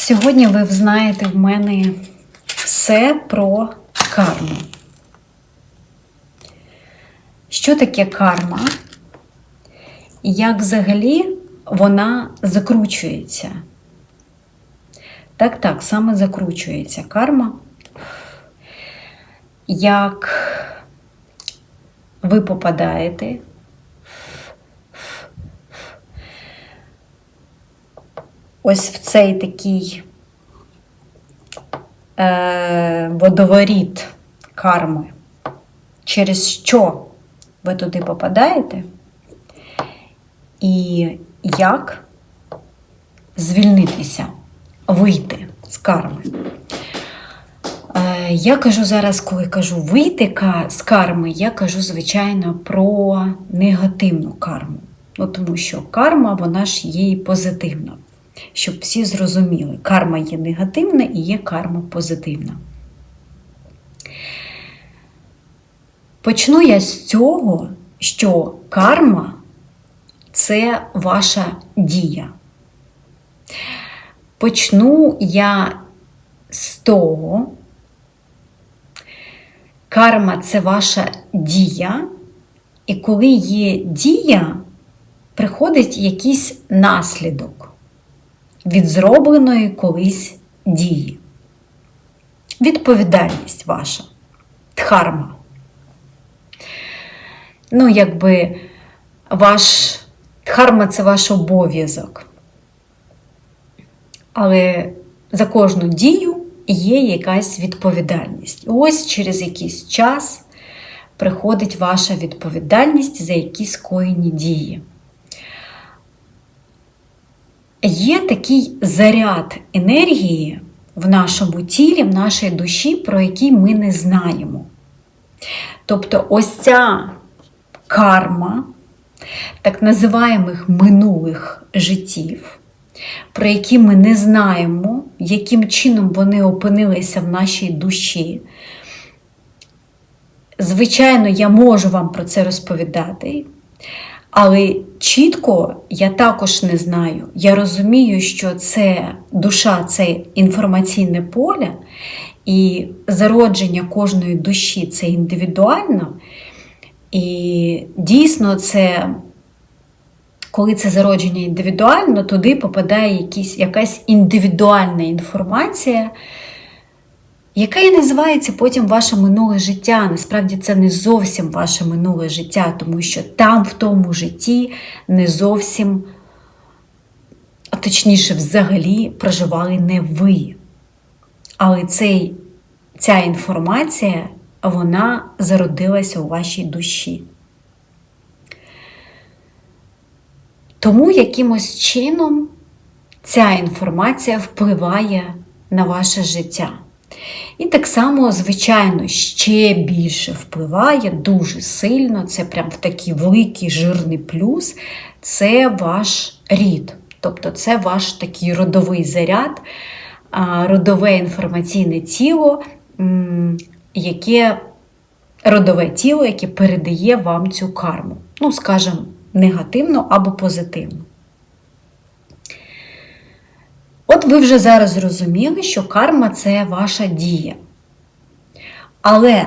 Сьогодні ви взнаєте в мене все про карму. Що таке карма? Як взагалі вона закручується? Так, так, саме закручується карма. Як ви попадаєте ось в цей такий е, водоворіт карми, через що ви туди попадаєте, і як звільнитися, вийти з карми. Е, Я кажу зараз, коли кажу вийти з карми, я кажу, звичайно, про негативну карму. Ну, тому що карма, вона ж є і позитивна. Щоб всі зрозуміли, карма є негативна і є карма позитивна. Почну я з цього, що карма це ваша дія. Почну я з того, карма це ваша дія, і коли є дія, приходить якийсь наслідок від зробленої колись дії. Відповідальність ваша, дхарма. Ну, якби ваш дхарма це ваш обов'язок. Але за кожну дію є якась відповідальність. Ось через якийсь час приходить ваша відповідальність за якісь коїні дії. Є такий заряд енергії в нашому тілі, в нашій душі, про який ми не знаємо. Тобто, ось ця карма так називаємих минулих життів, про які ми не знаємо, яким чином вони опинилися в нашій душі. Звичайно, я можу вам про це розповідати, але чітко я також не знаю. Я розумію, що це душа це інформаційне поле, і зародження кожної душі це індивідуально. І дійсно, це, коли це зародження індивідуально, туди попадає якісь, якась індивідуальна інформація, яка і називається потім ваше минуле життя. Насправді це не зовсім ваше минуле життя, тому що там, в тому житті, не зовсім, а точніше, взагалі, проживали не ви. Але цей, ця інформація, вона зародилася у вашій душі. Тому якимось чином ця інформація впливає на ваше життя. І так само, звичайно, ще більше впливає дуже сильно, це прям в такий великий жирний плюс, це ваш рід. Тобто це ваш такий родовий заряд, родове інформаційне тіло, яке родове тіло, яке передає вам цю карму. Ну, скажімо, негативно або позитивно. От ви вже зараз зрозуміли, що карма це ваша дія. Але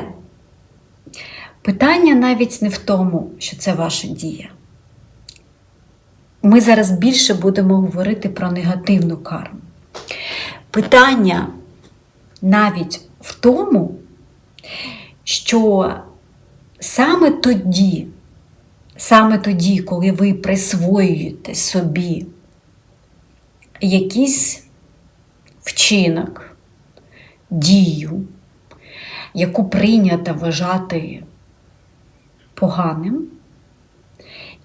питання навіть не в тому, що це ваша дія. Ми зараз більше будемо говорити про негативну карму. Питання навіть в тому, що саме тоді, саме тоді, коли ви присвоюєте собі якийсь вчинок, дію, яку прийнято вважати поганим,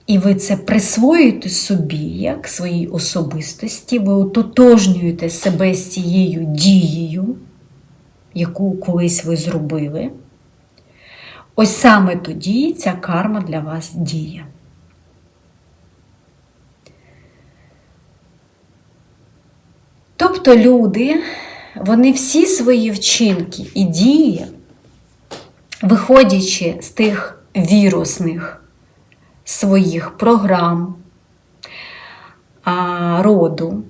і ви це присвоюєте собі як своїй особистості, ви ототожнюєте себе з цією дією, яку колись ви зробили. Ось саме тоді ця карма для вас діє. Тобто люди, вони всі свої вчинки і дії, виходячи з тих вірусних своїх програм, роду,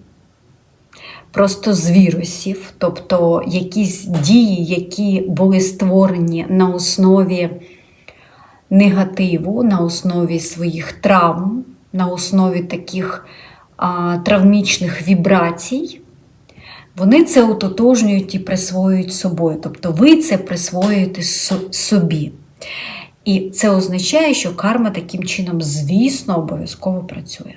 просто з вірусів, тобто якісь дії, які були створені на основі негативу, на основі своїх травм, на основі таких травмічних вібрацій. Вони це ототожнюють і присвоюють собою. Тобто ви це присвоюєте собі. І це означає, що карма таким чином, звісно, обов'язково працює.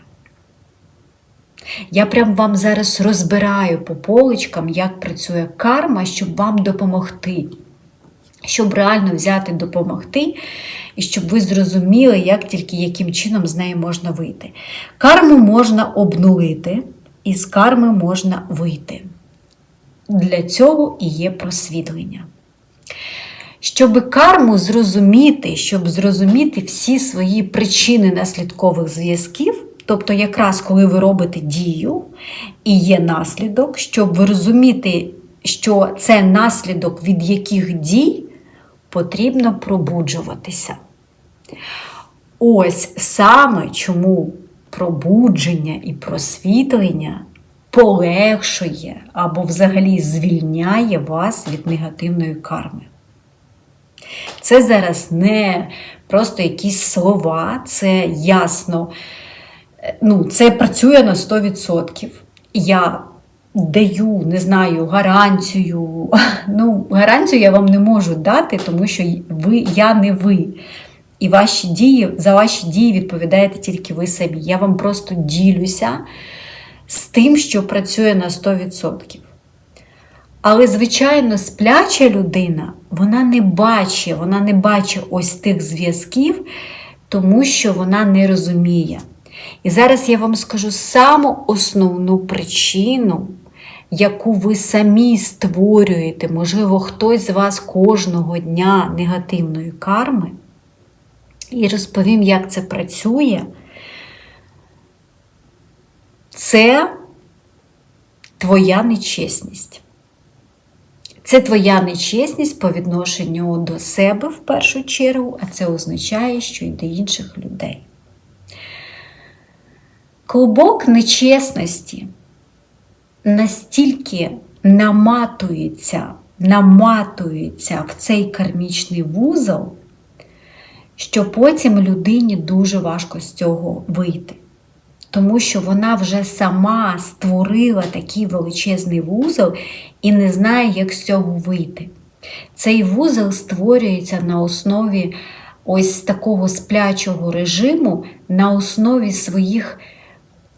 Я прям вам зараз розбираю по поличкам, як працює карма, щоб вам допомогти. Щоб реально взяти допомогти, і щоб ви зрозуміли, як тільки яким чином з неї можна вийти. Карму можна обнулити, і з карми можна вийти. Для цього і є просвітлення. Щоб карму зрозуміти, щоб зрозуміти всі свої причини наслідкових зв'язків, тобто, якраз коли ви робите дію і є наслідок, щоб ви розуміти, що це наслідок від яких дій потрібно пробуджуватися. Ось саме чому пробудження і просвітлення полегшує або взагалі звільняє вас від негативної карми. Це зараз не просто якісь слова, це ясно. Ну, це працює на 100%. Я даю, не знаю, гарантію. Ну, гарантію я вам не можу дати, тому що ви, я не ви. І ваші дії, за ваші дії відповідаєте тільки ви самі. Я вам просто ділюся з тим, що працює на 100%. Але, звичайно, спляча людина, вона не бачить, вона не бачить ось тих зв'язків, тому що вона не розуміє. І зараз я вам скажу саму основну причину, яку ви самі створюєте, можливо, хтось з вас кожного дня негативної карми, і розповім, як це працює. Це твоя нечесність. Це твоя нечесність по відношенню до себе в першу чергу, а це означає, що й до інших людей. Клубок нечесності настільки наматується, наматується в цей кармічний вузол, що потім людині дуже важко з цього вийти. Тому що вона вже сама створила такий величезний вузол і не знає, як з цього вийти. Цей вузол створюється на основі ось такого сплячого режиму, на основі своїх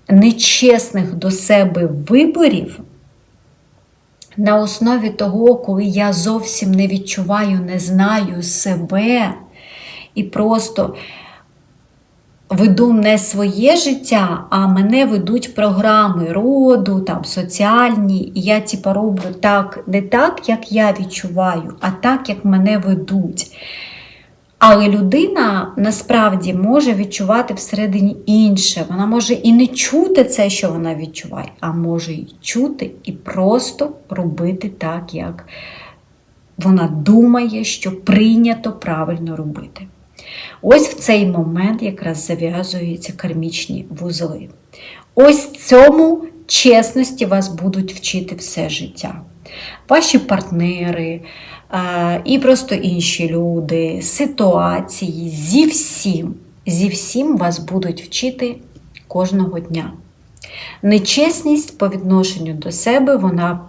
нечесних до себе виборів, на основі того, коли я зовсім не відчуваю, не знаю себе і просто веду не своє життя, а мене ведуть програми роду, там, соціальні, і я типа роблю так, не так, як я відчуваю, а так, як мене ведуть. Але людина насправді може відчувати всередині інше. Вона може і не чути це, що вона відчуває, а може і чути, і просто робити так, як вона думає, що прийнято правильно робити. Ось в цей момент якраз зав'язуються кармічні вузли. Ось цьому чесності вас будуть вчити все життя. Ваші партнери і просто інші люди, ситуації, зі всім, зі всім вас будуть вчити кожного дня. Нечесність по відношенню до себе, вона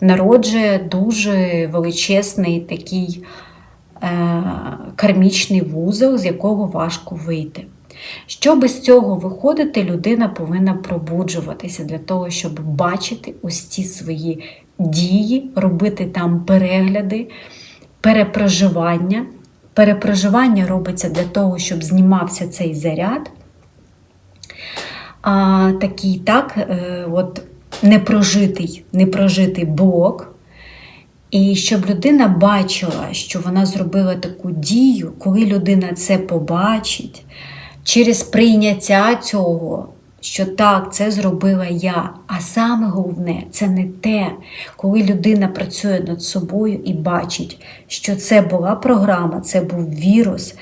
народжує дуже величезний такий кармічний вузол, з якого важко вийти. Щоб з цього виходити, людина повинна пробуджуватися для того, щоб бачити ось ці свої дії, робити там перегляди, перепроживання. Перепроживання робиться для того, щоб знімався цей заряд. А, Такий так, е, от непрожитий, непрожитий блок. І щоб людина бачила, що вона зробила таку дію, коли людина це побачить, через прийняття цього, що так, це зробила я. А саме головне, це не те, коли людина працює над собою і бачить, що це була програма, це був вірус,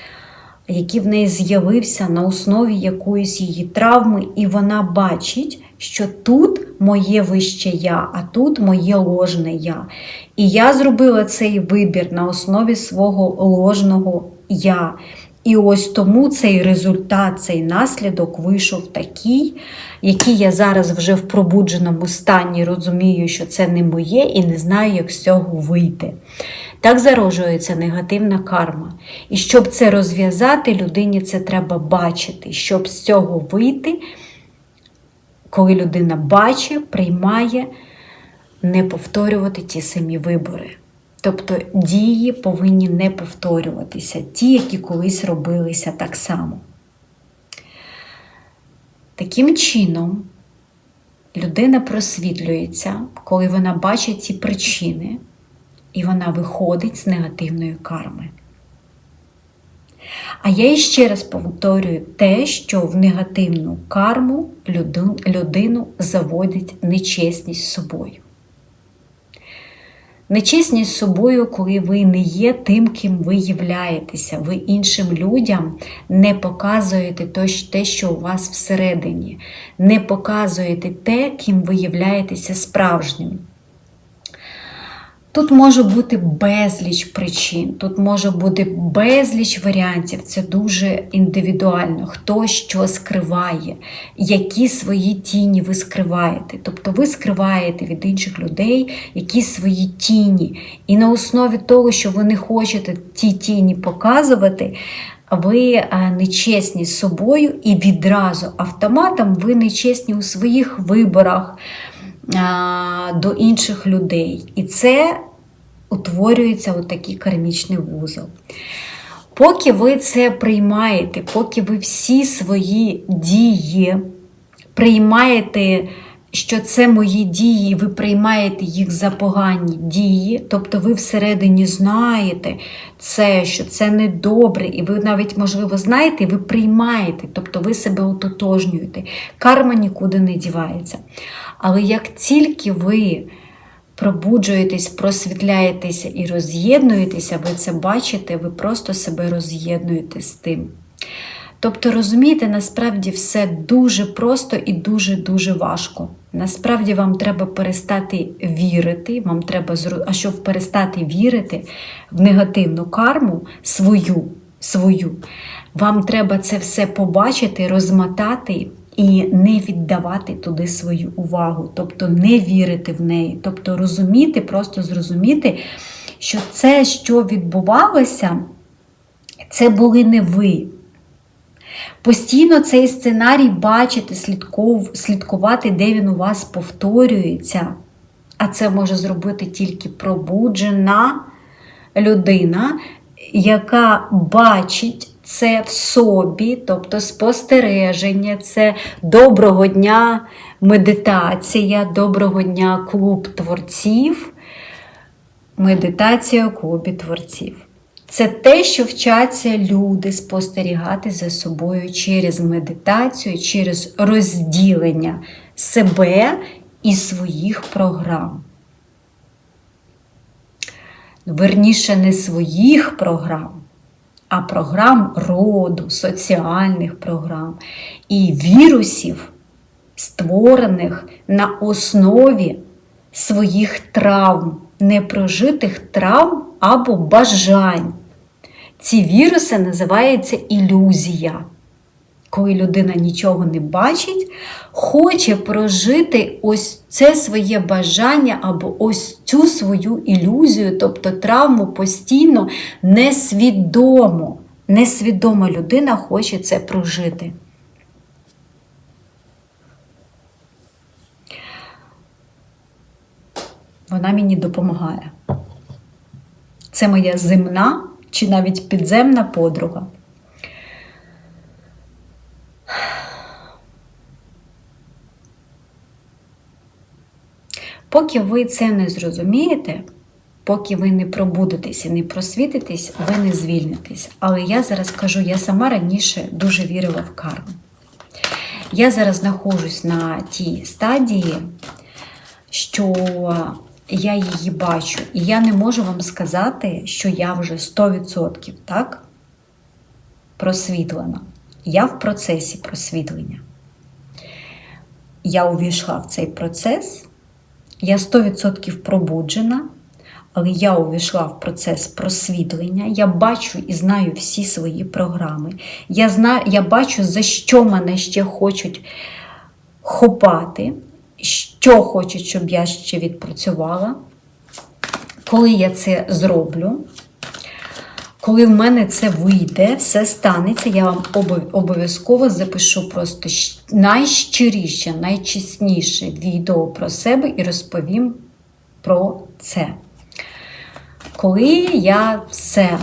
який в неї з'явився на основі якоїсь її травми, і вона бачить, що тут моє вище я, а тут моє ложне я. І я зробила цей вибір на основі свого ложного я. І ось тому цей результат, цей наслідок вийшов такий, який я зараз вже в пробудженому стані розумію, що це не моє, і не знаю, як з цього вийти. Так зароджується негативна карма. І щоб це розв'язати, людині це треба бачити. Щоб з цього вийти, коли людина бачить, приймає, не повторювати ті самі вибори. Тобто дії повинні не повторюватися, ті, які колись робилися так само. Таким чином, людина просвітлюється, коли вона бачить ці причини, і вона виходить з негативної карми. А я іще раз повторюю те, що в негативну карму людину заводить нечесність з собою. Нечесність з собою, коли ви не є тим, ким ви являєтеся, ви іншим людям не показуєте те, що у вас всередині, не показуєте те, ким ви являєтеся справжнім. Тут може бути безліч причин, тут може бути безліч варіантів. Це дуже індивідуально, хто що скриває, які свої тіні ви скриваєте. Тобто ви скриваєте від інших людей якісь свої тіні. І на основі того, що ви не хочете ті тіні показувати, ви е, нечесні з собою і відразу автоматом ви нечесні у своїх виборах до інших людей. І це утворюється отакий кармічний вузол. Поки ви це приймаєте, поки ви всі свої дії приймаєте, що це мої дії, ви приймаєте їх за погані дії, тобто ви всередині знаєте це, що це недобре, і ви навіть, можливо, знаєте, ви приймаєте, тобто ви себе ототожнюєте. Карма нікуди не дівається. Але як тільки ви пробуджуєтесь, просвітляєтеся і роз'єднуєтеся, ви це бачите, ви просто себе роз'єднуєте з тим. Тобто, розумієте, насправді все дуже просто і дуже-дуже важко. Насправді вам треба перестати вірити, вам треба а щоб перестати вірити в негативну карму свою, свою, вам треба це все побачити, розмотати і не віддавати туди свою увагу, тобто не вірити в неї, тобто розуміти, просто зрозуміти, що це, що відбувалося, це були не ви. Постійно цей сценарій бачити, слідкувати, де він у вас повторюється. А це може зробити тільки пробуджена людина, яка бачить це в собі, тобто спостереження, це доброго дня медитація, доброго дня клуб творців, медитація у клубі творців. Це те, що вчаться люди спостерігати за собою через медитацію, через розділення себе і своїх програм. Верніше, не своїх програм, а програм роду, соціальних програм і вірусів, створених на основі своїх травм, непрожитих травм або бажань. Ці віруси називаються ілюзія. Коли людина нічого не бачить, хоче прожити ось це своє бажання або ось цю свою ілюзію, тобто травму постійно несвідомо. Несвідома людина хоче це прожити. Вона мені допомагає. Це моя земна чи навіть підземна подруга. Поки ви це не зрозумієте, поки ви не пробудетесь і не просвітитесь, ви не звільнитесь. Але я зараз кажу, я сама раніше дуже вірила в карму. Я зараз знаходжусь на тій стадії, що я її бачу, і я не можу вам сказати, що я вже 100% так, просвітлена. Я в процесі просвітлення. я увійшла в цей процес, я 100% пробуджена, але я увійшла в процес просвітлення. Я бачу і знаю всі свої програми. Я, знаю, я бачу, за що мене ще хочуть хопати, що хочуть, щоб я ще відпрацювала. Коли я це зроблю, коли в мене це вийде, все станеться, я вам обов'язково запишу просто найщиріше, найчесніше відео про себе і розповім про це. Коли я все,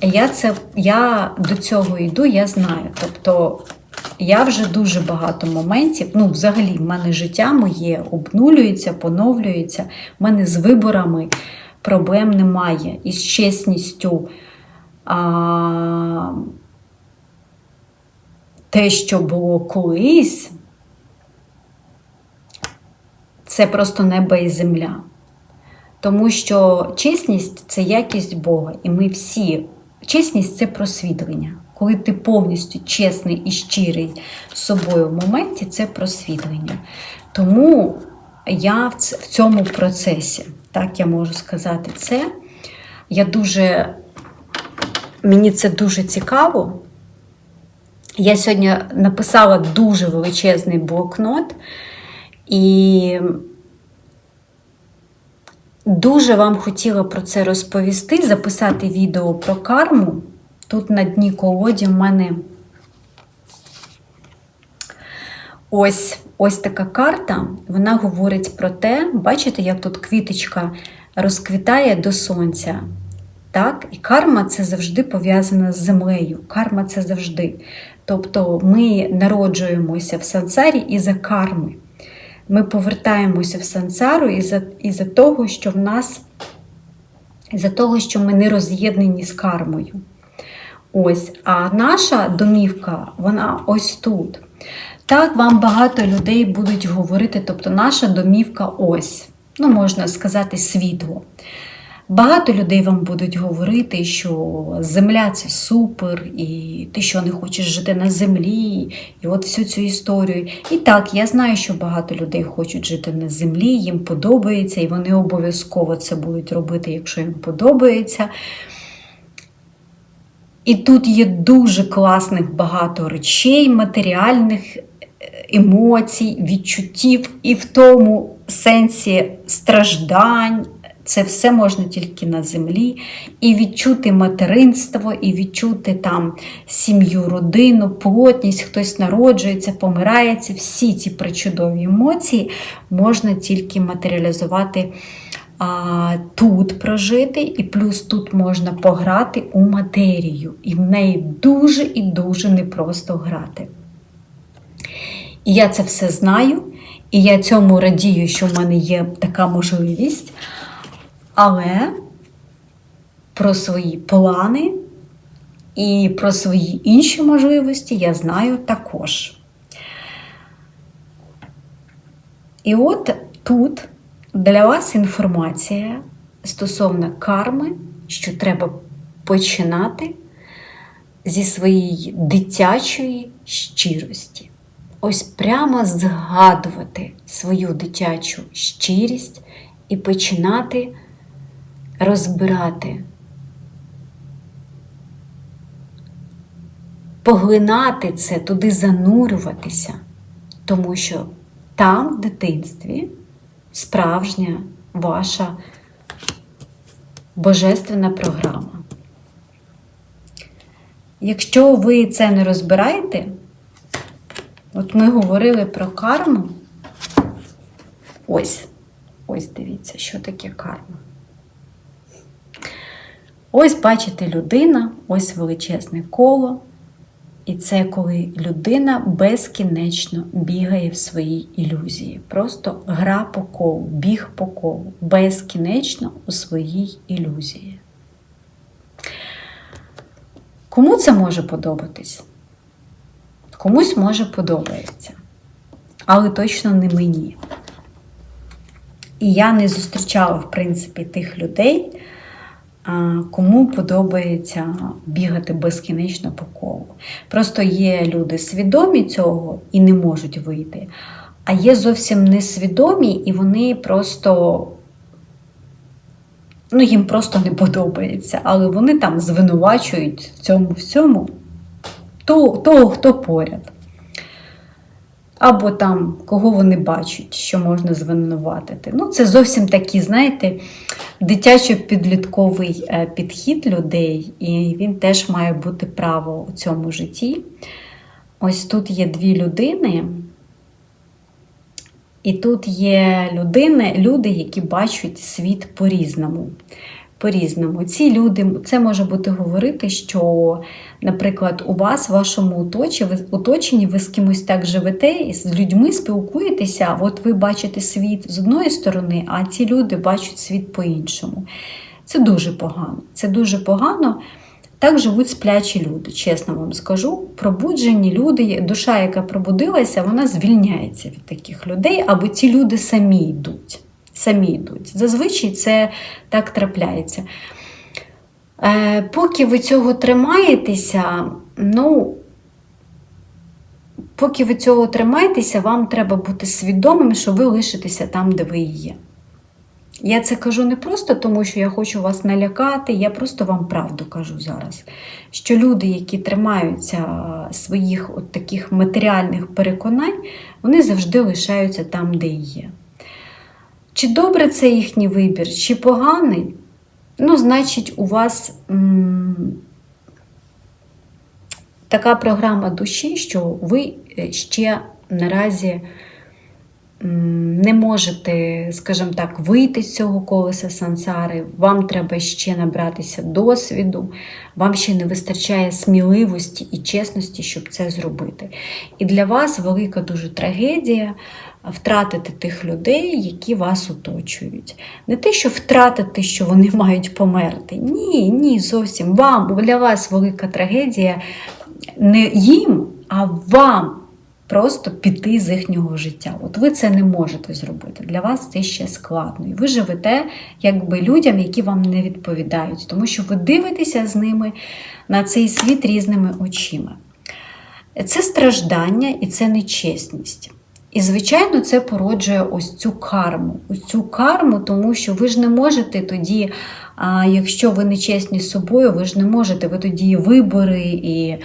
я, це, я до цього йду, я знаю. Тобто я вже дуже багато моментів, ну, взагалі, в мене життя моє обнулюється, поновлюється. В мене з виборами проблем немає. І з чесністю. А, те, що було колись, це просто небо і земля. Тому що чесність це якість Бога. І ми всі. Чесність це просвітлення. Коли ти повністю чесний і щирий з собою в моменті, це просвітлення. Тому я в цьому процесі, так я можу сказати, це. Я дуже, мені це дуже цікаво. Я сьогодні написала дуже величезний блокнот і дуже вам хотіла про це розповісти, записати відео про карму. Тут на дні колоді в мене ось, ось така карта. Вона говорить про те, бачите, як тут квіточка розквітає до сонця. Так? І карма це завжди пов'язана з землею. Карма це завжди. Тобто ми народжуємося в сансарі із-за карми. Ми повертаємося в сансару із-за із того, що в нас, із-за того, що ми не роз'єднані з кармою. Ось, а наша домівка, вона ось тут. Так вам багато людей будуть говорити, тобто наша домівка ось, ну, можна сказати, світло. Багато людей вам будуть говорити, що земля це супер, і ти що не хочеш жити на землі, і от всю цю історію. І так, я знаю, що багато людей хочуть жити на землі, їм подобається, і вони обов'язково це будуть робити, якщо їм подобається. І тут є дуже класних багато речей, матеріальних е, емоцій, відчуттів, і в тому сенсі страждань. Це все можна тільки на землі. І відчути материнство, і відчути там сім'ю, родину, плотність, хтось народжується, помирається. Всі ці причудові емоції можна тільки матеріалізувати а, тут прожити, і плюс тут можна пограти у матерію. І в неї дуже і дуже непросто грати. І я це все знаю, і я цьому радію, що в мене є така можливість. Але про свої плани і про свої інші можливості я знаю також. І от тут для вас інформація стосовно карми, що треба починати зі своєї дитячої щирості. Ось прямо згадувати свою дитячу щирість і починати розбирати, поглинати це, туди занурюватися, тому що там в дитинстві справжня ваша божественна програма. Якщо ви це не розбираєте, от ми говорили про карму, ось, ось дивіться, що таке карма. Ось бачите людина, ось величезне коло. І це коли людина безкінечно бігає в своїй ілюзії. Просто гра по колу, біг по колу, безкінечно у своїй ілюзії. Кому це може подобатись? Комусь може подобається. Але точно не мені. І я не зустрічала, в принципі, тих людей, кому подобається бігати безкінечно по колу. Просто є люди свідомі цього і не можуть вийти. а є зовсім несвідомі, і вони просто. Ну, їм просто не подобається, але вони там звинувачують в цьому всьому того, хто поряд. Або там, кого вони бачать, що можна звинуватити. Ну, це зовсім такий, знаєте, дитячо-підлітковий е, підхід людей, і він теж має бути право у цьому житті. Ось тут є дві людини, і тут є людини, люди, які бачать світ по-різному. По-різному. Ці люди, це може бути говорити, що, наприклад, у вас, в вашому оточенні, ви, з кимось так живете, і з людьми спілкуєтеся, от ви бачите світ з одної сторони, а ці люди бачать світ по-іншому. Це дуже погано. Це дуже погано. Так живуть сплячі люди, чесно вам скажу. Пробуджені люди, душа, яка пробудилася, вона звільняється від таких людей, або ті люди самі йдуть. Самі йдуть. Зазвичай це так трапляється. Е, Поки ви цього тримаєтеся, ну, поки ви цього тримаєтеся, вам треба бути свідомим, що ви лишитеся там, де ви є. Я це кажу не просто тому, що я хочу вас налякати, я просто вам правду кажу зараз. Що люди, які тримаються своїх от таких матеріальних переконань, вони завжди лишаються там, де є. Чи добре це їхній вибір, чи поганий? Ну, значить, у вас м така програма душі, що ви ще наразі не можете, скажімо так, вийти з цього колеса сансари, вам треба ще набратися досвіду, вам ще не вистачає сміливості і чесності, щоб це зробити. І для вас велика дуже трагедія втратити тих людей, які вас оточують. Не те, що втратити, що вони мають померти. Ні, ні, зовсім вам, для вас велика трагедія не їм, а вам просто піти з їхнього життя. От ви це не можете зробити. Для вас це ще складно. І ви живете якби людям, які вам не відповідають, тому що ви дивитеся з ними на цей світ різними очима. Це страждання і це нечесність. І, звичайно, це породжує ось цю карму. Ось цю карму, тому що ви ж не можете тоді, якщо ви не чесні з собою, ви ж не можете, ви тоді вибори і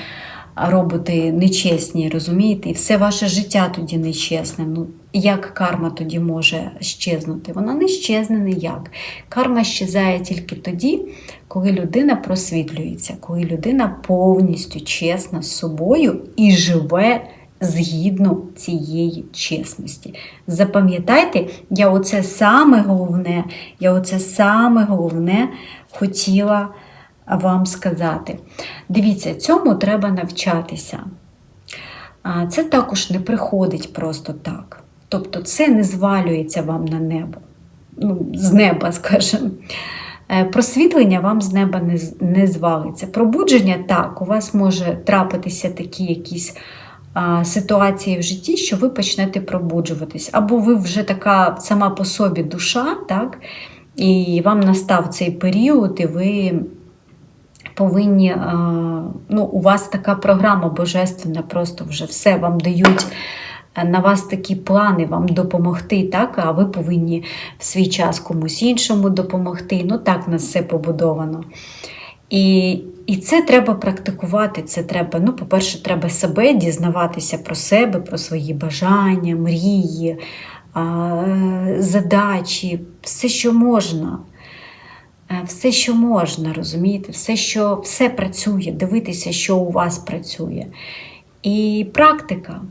робите нечесні, розумієте? І все ваше життя тоді нечесне. Ну, Як карма тоді може щезнути? Вона не щезне ніяк. Карма щезає тільки тоді, коли людина просвітлюється, коли людина повністю чесна з собою і живе. Згідно цієї чесності. Запам'ятайте, я оце саме головне, я оце саме головне хотіла вам сказати. Дивіться, цьому треба навчатися. Це також не приходить просто так. Тобто це не звалюється вам на небо, ну, з неба, скажімо. Е, просвітлення вам з неба не звалиться. Пробудження так, у вас може трапитися такі якісь ситуації в житті, що ви почнете пробуджуватись. Або ви вже така сама по собі душа, так, і вам настав цей період, і ви повинні, ну, у вас така програма божественна, просто вже все вам дають. Е, на вас такі плани вам допомогти, так, а ви повинні в свій час комусь іншому допомогти. Ну, так в нас все побудовано. І і це треба практикувати. Це треба, ну, по-перше, треба себе дізнаватися про себе, про свої бажання, мрії, задачі, все, що можна. Е, все, що можна, розумієте, все, що все працює, дивитися, що у вас працює. І практика.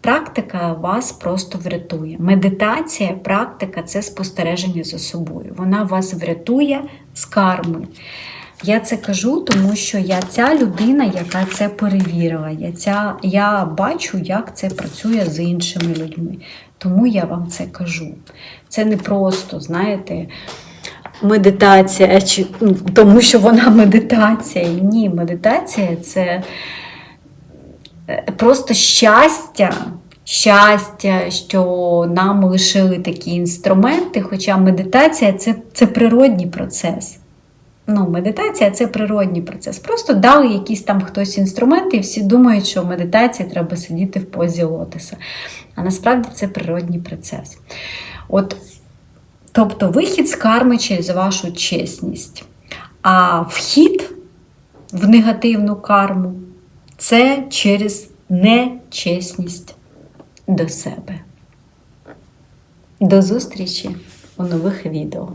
Практика вас просто врятує. Медитація, практика це спостереження за собою. Вона вас врятує з карми. Я це кажу, тому що я ця людина, яка це перевірила. Я ця, я бачу, як це працює з іншими людьми. Тому я вам це кажу. Це не просто, знаєте медитація, чи, ну, тому що вона медитація. Ні, медитація це е, просто щастя. Щастя, що нам лишили такі інструменти, хоча медитація це, це природній процес. Ну, медитація це природній процес. Просто дали якісь там хтось інструменти, і всі думають, що в медитації треба сидіти в позі лотоса. А насправді це природній процес. От, тобто вихід з карми через вашу чесність. А вхід в негативну карму це через нечесність до себе. До зустрічі у нових відео.